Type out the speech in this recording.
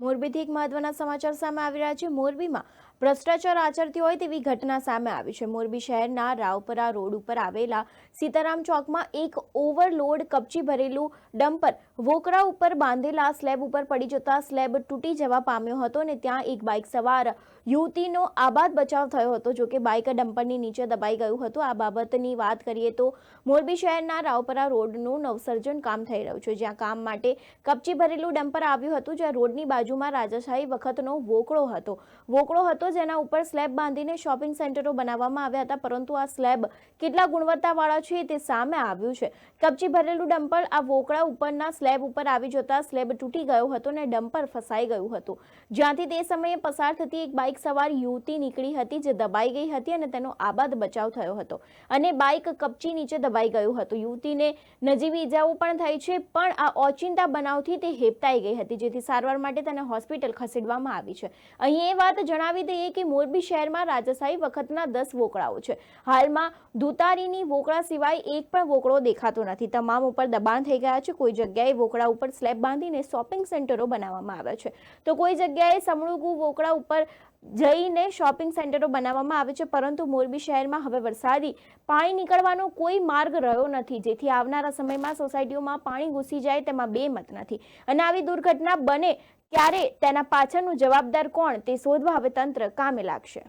મોરબીથી એક મહત્વના સમાચાર સામે આવી રહ્યા છે. મોરબીમાં ભ્રષ્ટાચાર આચરતી હોય તેવી ઘટના સામે આવી છે. મોરબી શહેરના રાવપરા રોડ ઉપર આવેલા સીતારામ ચોકમાં એક ઓવરલોડ કપચી ભરેલું ડમ્પર વોકરા ઉપર બાંધેલા સ્લેબ ઉપર પડી જતા સ્લેબ તૂટી જવા પામ્યો હતો અને ત્યાં એક બાઇક સવાર યુવતીનો આબાદ બચાવ થયો હતો. જોકે બાઇક ડમ્પરની નીચે દબાઈ ગયું હતું. આ બાબતની વાત કરીએ તો મોરબી શહેરના રાવપરા રોડનું નવસર્જન કામ થઈ રહ્યું છે. જ્યાં કામ માટે કપચી ભરેલું ડમ્પર આવ્યું હતું, જ્યાં રોડની બાજુમાં રાજાશાહી વખતનો વોકળો હતો. વોકળો હતો જેના ઉપર સ્લેબ બાંધીને શોપિંગ સેન્ટરો બનાવવામાં આવ્યા હતા, પરંતુ આ સ્લેબ કેટલા ગુણવત્તાવાળા છે તે સામે આવ્યું છે. કપચી ભરેલું ડમ્પર આ વોકળા ઉપરના સ્લેબ ઉપર આવી જતા સ્લેબ તૂટી ગયો હતો અને ડમ્પર ફસાઈ ગયું હતું. જ્યાંથી તે સમયે પસાર થતી એક બાઇક સવાર યુવતી નીકળી હતી જે દબાઈ ગઈ હતી અને તેનો આબાદ બચાવ થયો હતો અને બાઇક કપચી નીચે દબાઈ ગયું હતું. યુવતીને નજીવી ઈજાઓ પણ થઈ છે, પણ આ ઓચિંતા બનાવથી તે હેપતાઈ ગઈ હતી, જેથી સારવાર માટે તેને હોસ્પિટલ ખસેડવામાં આવી છે. અહીં એ વાત જણાવી દઈએ કે મોરબી શહેરમાં રાજાશાહી વખતના દસ વોકળાઓ છે. હાલમાં દુતારીની વોકળા સિવાય એક પણ વોકળો દેખાતો નથી. તમામ ઉપર દબાણ થઈ ગયા છે. કોઈ જગ્યાએ વોકળા ઉપર સ્લેબ બાંધીને શોપિંગ સેન્ટરો બનાવવામાં આવ્યા છે. તો કોઈ જગ્યાએ સમૃગુ વોકળા ઉપર જઈને શોપિંગ સેન્ટરો બનાવવામાં આવે છે, પરંતુ મોરબી શહેરમાં હવે વરસાદી પાણી નીકળવાનો કોઈ માર્ગ રહ્યો નથી. જેથી આવનારા સમયમાં સોસાયટીઓમાં પાણી ઘૂસી જાય તેમાં બે મત નથી. અને આવી દુર્ઘટના બને ત્યારે તેના પાછળનું જવાબદાર કોણ તે શોધવા હવે તંત્ર કામે લાગશે.